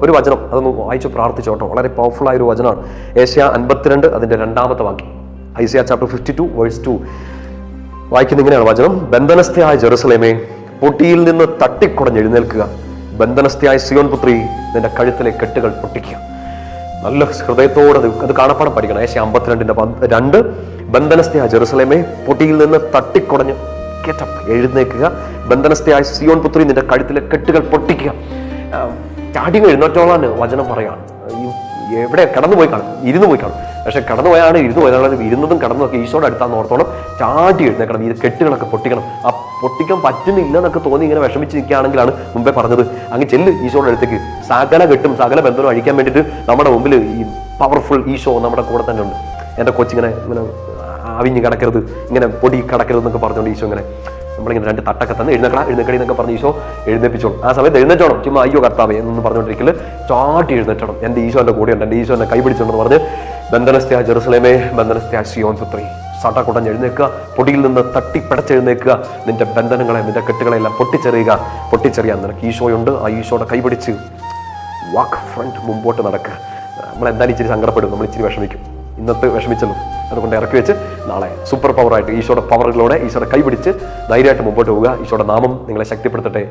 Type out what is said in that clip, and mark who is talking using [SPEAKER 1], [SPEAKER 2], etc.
[SPEAKER 1] ഒരു വചനം അതൊന്ന് വായിച്ച് പ്രാർത്ഥിച്ചോട്ടോ വളരെ പവർഫുൾ ആയ ഒരു വചനമാണ്. ഏഷ്യ അൻപത്തിരണ്ട് അതിന്റെ രണ്ടാമത്തെ വാക്യം. Isaiah chapter fifty two verse two വായിക്കുന്ന ഇങ്ങനെയാണ് വചനം. ബന്ധനസ്ഥയായ ജെറുസലേമേ പൊട്ടിയിൽ നിന്ന് തട്ടിക്കുടഞ്ഞ് എഴുന്നേൽക്കുക. ബന്ധനസ്ഥയായ സിയോൻ പുത്രി നിന്റെ കഴുത്തിലെ കെട്ടുകൾ പൊട്ടിക്കുക. നല്ല ഹൃദയത്തോടെ അത് കാണപ്പാടം പഠിക്കണം. ഏഷ്യ അമ്പത്തിരണ്ടിന്റെ രണ്ട്. ബന്ധനസ്ഥയായ ജെറുസലേമേ പൊട്ടിയിൽ നിന്ന് തട്ടിക്കുടഞ്ഞ് കേറ്റപ്പ് എഴുന്നേൽക്കുക. ബന്ധനസ്ഥയായ സിയോൺ പുത്രി നിന്റെ കഴുത്തിലെ കെട്ടുകൾ പൊട്ടിക്കുക. സ്റ്റാർട്ടിങ് എഴുന്നേറ്റോളാണ് വചനം പറയാണ് എവിടെ കടന്നു പോയി കാണും? ഇരുന്ന് പോയി കാണും. പക്ഷെ കടന്നു പോയാണ് ഇരുന്ന് പോയാലും ഇരുന്നതും കടന്നതൊക്കെ ഈശോയുടെ അടുത്താന്ന് ഓർത്തോളം ചാടി എഴുന്നേക്കണം ഇത് കെട്ടുകളൊക്കെ പൊട്ടിക്കണം. ആ പൊട്ടിക്കാൻ പറ്റുന്നില്ല എന്നൊക്കെ തോന്നി ഇങ്ങനെ വിഷമിച്ച് നിൽക്കുകയാണെങ്കിലാണ് മുമ്പേ പറഞ്ഞത്. അങ്ങ് ചെല്ല് ഈശോയുടെ അടുത്തേക്ക്. സകല കെട്ടും സകല ബന്ധനം അഴിക്കാൻ വേണ്ടിയിട്ട് നമ്മുടെ മുമ്പിൽ ഈ പവർഫുൾ ഈശോ നമ്മുടെ കൂടെ തന്നെ ഉണ്ട്. എന്റെ കൊച്ചിങ്ങനെ ഇങ്ങനെ ആവിഞ്ഞ് കിടക്കരുത് ഇങ്ങനെ പൊടി കിടക്കരുത് എന്നൊക്കെ പറഞ്ഞുകൊണ്ട് ഈശോ ഇങ്ങനെ നമ്മളിങ്ങനെ രണ്ട് തട്ടൊക്കെ തന്നെ എഴുന്നക്കട എഴുന്നക്കടി എന്നൊക്കെ പറഞ്ഞ് ഈശോ എഴുന്നേപ്പിച്ചോളും. ആ സമയത്ത് എഴുന്നേറ്റോണം. ചുമ്മാ അയ്യോ കർത്താവേ എന്ന് പറഞ്ഞുകൊണ്ടിരിക്കൽ ചാട്ടി എഴുന്നേറ്റണം. എന്റെ ഈശോ എന്റെ കൂടെയുണ്ട് എന്റെ ഈശോ എന്നെ കൈപിടിച്ചുണ്ടെന്ന് പറഞ്ഞ് ബന്ധനസ്ഥ ജെറുസലേമേ ബന്ധനസ്ഥ സിയോൻ പുത്രി സട്ട കുടഞ്ഞ് എഴുന്നേക്കുക പൊടിയിൽ നിന്ന് തട്ടി പിടച്ചെഴുന്നേക്കുക നിന്റെ ബന്ധനങ്ങളെ നിന്റെ കെട്ടുകളെല്ലാം പൊട്ടിച്ചെറിയുക പൊട്ടിച്ചെറിയാൻ നിനക്ക് ഈശോയുണ്ട്. ആ ഈശോയുടെ കൈപിടിച്ച് വാക്ക് ഫ്രണ്ട് മുമ്പോട്ട് നടക്കുക നമ്മൾ എന്തായാലും ഇച്ചിരി സങ്കടപ്പെടും. നമ്മൾ ഇച്ചിരി വിഷമിക്കും. ഇന്നത്തെ വിഷമിച്ചല്ലോ. അതുകൊണ്ട് ഇറക്കി വെച്ച് നാളെ സൂപ്പർ പവറായിട്ട് ഈശോയുടെ പവറുകളോടെ ഈശോയുടെ കൈപിടിച്ച് ധൈര്യമായിട്ട് മുമ്പോട്ട് പോവുക. ഈശോയുടെ നാമം നിങ്ങളെ ശക്തിപ്പെടുത്തട്ടെ.